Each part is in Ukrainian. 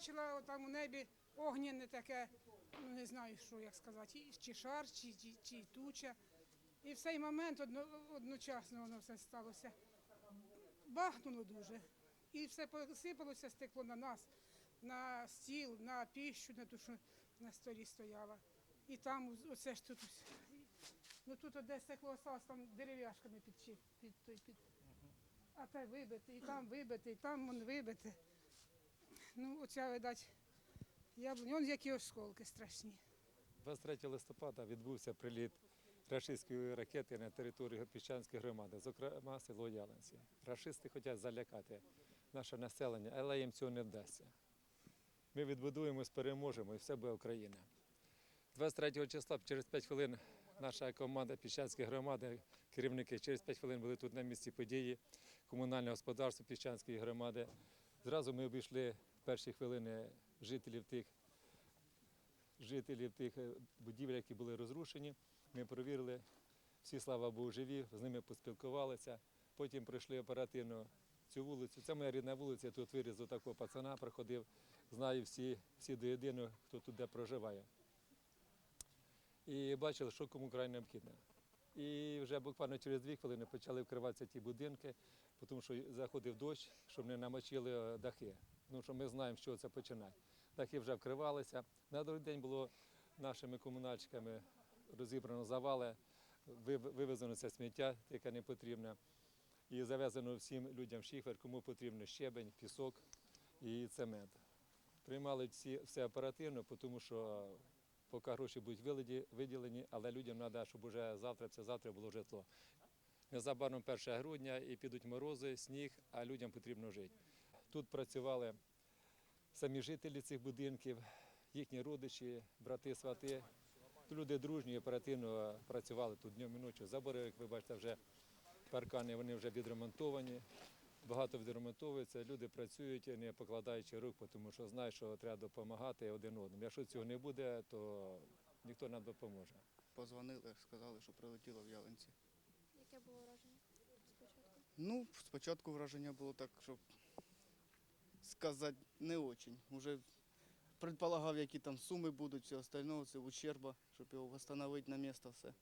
побачила там у небі огняне таке, ну не знаю, що як сказати, чи шар, чи, чи, чи туча. І в цей момент одно, одночасно воно все сталося. Бахнуло дуже. І все посипалося стекло на нас, на стіл, на піщу, на ту, що на столі стояла. І там оце ж тут. Ну тут от де стекло осталось, там дерев'яшками під, під, той під. А те вибите, і там вибите, і там вон вибите. Ну, оця, видать, яблуня, он які осколки страшні. 23 листопада відбувся приліт рашистської ракети на територію Піщанської громади, зокрема село Ялинці. Рашисти хочуть залякати наше населення, але їм цього не вдасться. Ми відбудуємось, переможемо і все буде Україна. 23 числа через 5 хвилин наша команда Піщанської громади, керівники через 5 хвилин були тут на місці події, комунальне господарство Піщанської громади. Зразу ми обійшли перші хвилини жителів тих жителів тих е, будівель, які були розрушені. Ми перевірили, всі, слава Богу, живі, з ними поспілкувалися. Потім прийшли оперативно цю вулицю. Це моя рідна вулиця, я тут виріз такого пацана, проходив, знаю всі, всі до єдиного, хто тут де проживає. І бачили, що кому край необхідно. І вже буквально через дві хвилини почали вкриватися ті будинки, тому що заходив дощ, щоб не намочили е, дахи. Тому що ми знаємо, що це починає. Дахи вже вкривалися. На другий день було нашими комунальщиками розібрано завали, вивезено це сміття, яке не потрібне. І завезено всім людям шифер, кому потрібно щебень, пісок і цемент. Приймали всі, все оперативно, тому що поки гроші будуть виділені, але людям треба, щоб вже завтра, це завтра було житло. Незабаром 1 грудня і підуть морози, сніг, а людям потрібно жити. Тут працювали самі жителі цих будинків, їхні родичі, брати, свати. Люди дружні, оперативно працювали тут днем і ночі. Забори, як ви бачите, вже паркани вони вже відремонтовані. Багато відремонтовується, люди працюють, не покладаючи рук, тому що знають, що треба допомагати один одному. Якщо цього не буде, то ніхто нам допоможе. Позвонили, сказали, що прилетіло в Ялинці. Яке було враження спочатку? Ну, спочатку враження було так, щоб сказати, не очень. Уже предполагав, які там суми будуть, все остальне, це ущерба, щоб його встановити на місце все.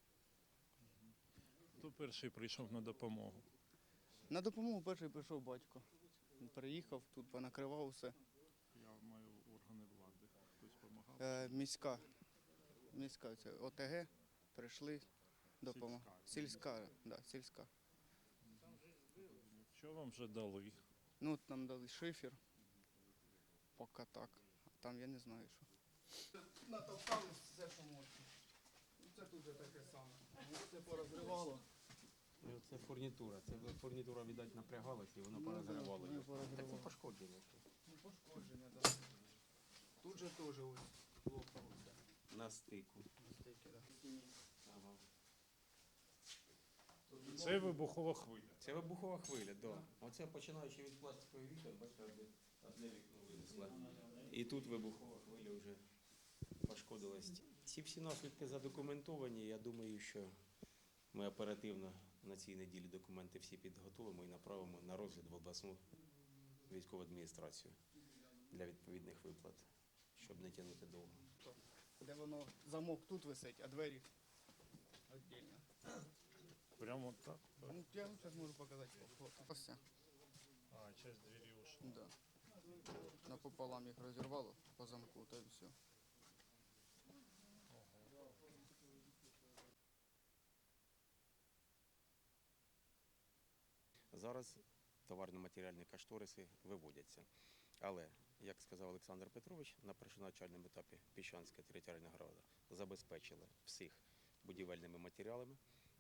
Хто перший прийшов на допомогу? На допомогу перший прийшов батько. Він приїхав, тут понакривав все. Я маю органи влади. Хтось допомагав? Е, міська, міська це ОТГ, прийшли, допомога. Сільська, да, сільська. Що вам вже дали? Ну, от нам дали шифер. Поки так. А там я не знаю, що. Натовкали все, що можна. Це тут же таке саме. Все порозривало. Ну, Це фурнітура. Це фурнітура, віддать, напрягалася і воно порозривало. її. Так це пошкодження. Ну, пошкодження, так. Тут же теж ось все. На стику. Ага. Це вибухова хвиля. Це вибухова хвиля, так. Да. Оце починаючи від пластикових вікон, бачите, одне вікно винесло. І тут вибухова хвиля вже пошкодилась. Ці всі наслідки задокументовані. Я думаю, що ми оперативно на цій неділі документи всі підготовимо і направимо на розгляд в обласну військову адміністрацію для відповідних виплат, щоб не тягнути довго. Де воно замок тут висить, а двері віддільно. Прямо так. так? Ну, я вам зараз можу показати. Ось. А, часть двері ушла. Да. Напополам їх розірвало по замку, та й все. Зараз товарно-матеріальні кошториси виводяться. Але, як сказав Олександр Петрович, на першоначальному етапі Піщанська територіальна громада забезпечила всіх будівельними матеріалами.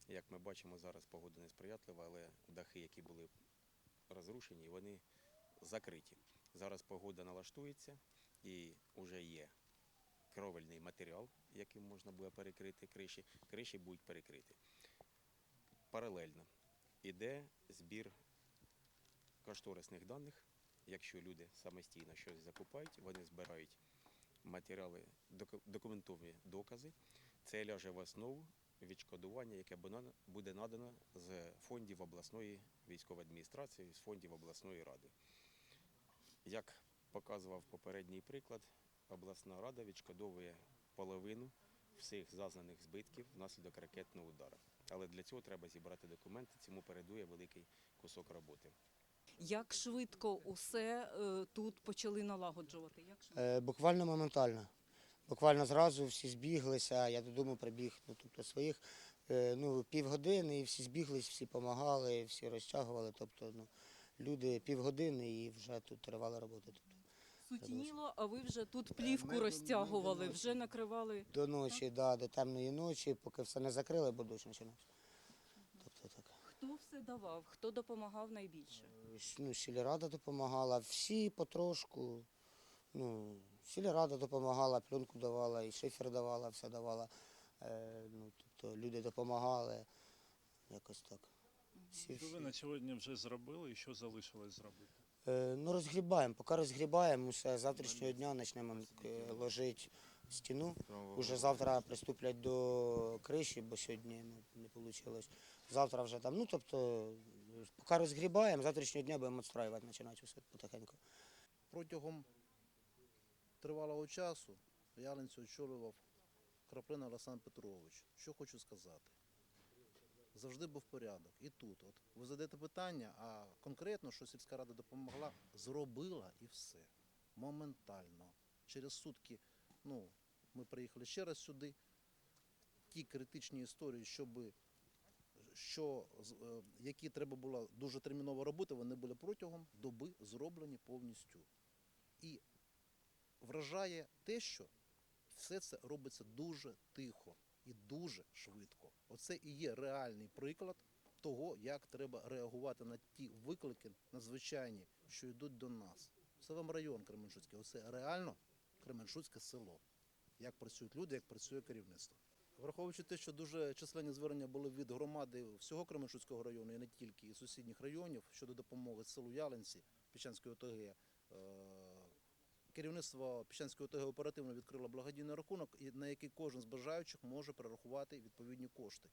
Як ми бачимо, зараз погода несприятлива, але дахи, які були розрушені, вони закриті. Зараз погода налаштується і вже є кровельний матеріал, яким можна буде перекрити криші. Криші будуть перекриті. Паралельно іде збір кошторисних даних. Якщо люди самостійно щось закупають, вони збирають матеріали, доку- документові докази. Це ляже в основу відшкодування, яке буде надано з фондів обласної військової адміністрації, з фондів обласної ради. Як показував попередній приклад, обласна рада відшкодовує половину всіх зазнаних збитків внаслідок ракетного удару. Але для цього треба зібрати документи, цьому передує великий кусок роботи. Як швидко усе е, тут почали налагоджувати? Як швидко? Е, Буквально моментально. Буквально зразу всі збіглися, я додому прибіг, ну тобто своїх е, ну, півгодини, і всі збіглись, всі допомагали, всі розтягували. Тобто ну, люди півгодини і вже тут тривала робота. Тобто, Сутініло, а ви вже тут плівку ми до- ми розтягували, вже накривали. до ночі, да, до темної ночі, поки все не закрили, бо дощ починався. Тобто так. Хто все давав? Хто допомагав найбільше? ну, сільрада допомагала, всі потрошку. Ну, сільрада допомагала, пленку давала, і шифер давала, все давала. Е, ну, тобто люди допомагали. Якось так. Всі, Що ви всі. на сьогодні вже зробили і що залишилось зробити? Е, ну, розгрібаємо. Поки розгрібаємо, все, з завтрашнього дня почнемо е, ложити стіну. Уже завтра приступлять до криші, бо сьогодні ну, не вийшло. Завтра вже там, ну тобто, поки розгрібаємо, з завтрашнього дня будемо відстраювати, починати все потихеньку. Протягом тривалого часу Ялинцю очолював Краплина Олександр Петрович. Що хочу сказати? Завжди був порядок. І тут. От ви задаєте питання, а конкретно, що сільська рада допомогла, зробила і все. Моментально. Через сутки ну, ми приїхали ще раз сюди. Ті критичні історії, щоб що, е, які треба було дуже терміново робити, вони були протягом доби зроблені повністю. І вражає те, що все це робиться дуже тихо і дуже швидко. Оце і є реальний приклад того, як треба реагувати на ті виклики надзвичайні, що йдуть до нас. Це вам район Кременчуцький, оце реально Кременчуцьке село. Як працюють люди, як працює керівництво. Враховуючи те, що дуже численні звернення були від громади всього Кременчуцького району, і не тільки і сусідніх районів щодо допомоги селу Ялинці, Пічанської ОТГ, е, керівництво Піщанського ОТГ оперативно відкрило благодійний рахунок, на який кожен з бажаючих може перерахувати відповідні кошти.